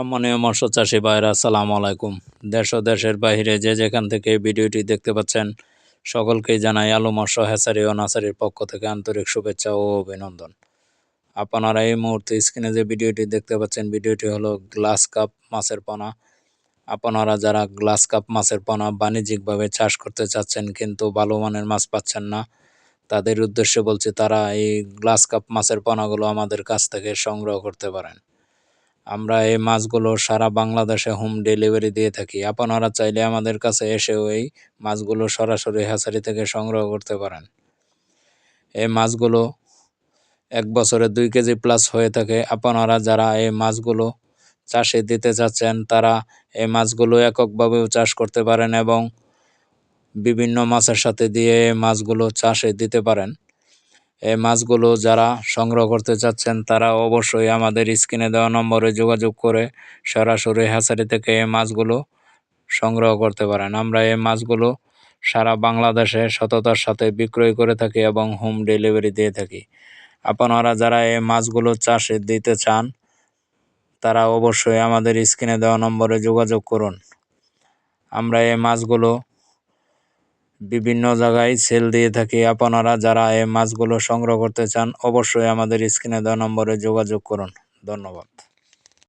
সম্মানীয় মৎস্য চাষী ভাইরা আসসালামু আলাইকুম। দেশ ও দেশের বাইরে যে যেখান থেকে ভিডিওটি দেখতে পাচ্ছেন, সকলকেই জানাই আলু মৎস্য হ্যাচারি ও নার্সারির পক্ষ থেকে আন্তরিক শুভেচ্ছা ও অভিনন্দন। আপনারা এই মুহূর্তে স্ক্রিনে যে ভিডিওটি দেখতে পাচ্ছেন, ভিডিওটি হলো গ্লাস কাপ মাছের পোনা। আপনারা যারা গ্লাস কাপ মাছের পোনা বাণিজ্যিকভাবে চাষ করতে চাচ্ছেন, কিন্তু ভালো মানের মাছ পাচ্ছেন না, তাদের উদ্দেশ্যে বলছি তারা এই গ্লাস কাপ মাছের পোনাগুলো আমাদের কাছ থেকে সংগ্রহ করতে পারেন। আমরা এই মাছগুলো সারা বাংলাদেশে হোম ডেলিভারি দিয়ে থাকি। আপনারা চাইলে আমাদের কাছে এসেও এই মাছগুলো সরাসরি হ্যাচারি থেকে সংগ্রহ করতে পারেন। এই মাছগুলো এক বছরে দুই কেজি প্লাস হয়ে থাকে। আপনারা যারা এই মাছগুলো চাষে দিতে চাচ্ছেন, তারা এই মাছগুলো এককভাবেও চাষ করতে পারেন এবং বিভিন্ন মাছের সাথে দিয়ে মাছগুলো চাষে দিতে পারেন। মাছগুলো যারা সংগ্রহ করতে চাচ্ছেন, তারা অবশ্যই আমাদের স্ক্রিনে দেওয়া নম্বরে যোগাযোগ করে সরাসরি হ্যাচারি থেকে এই মাছগুলো সংগ্রহ করতে পারেন। আমরা এই মাছগুলো সারা বাংলাদেশে সততার সাথে বিক্রয় করে থাকি এবং হোম ডেলিভারি দিয়ে থাকি। আপনারা যারা এই মাছগুলো চাষে দিতে চান, তারা অবশ্যই আমাদের স্ক্রিনে দেওয়া নম্বরে যোগাযোগ করুন। আমরা এই মাছগুলো বিভিন্ন জায়গায় সেল দিয়ে থাকি। আপনারা যারা এই মাছগুলো সংগ্রহ করতে চান, অবশ্যই আমাদের স্ক্রিনে দেওয়া নম্বরে যোগাযোগ করুন। ধন্যবাদ।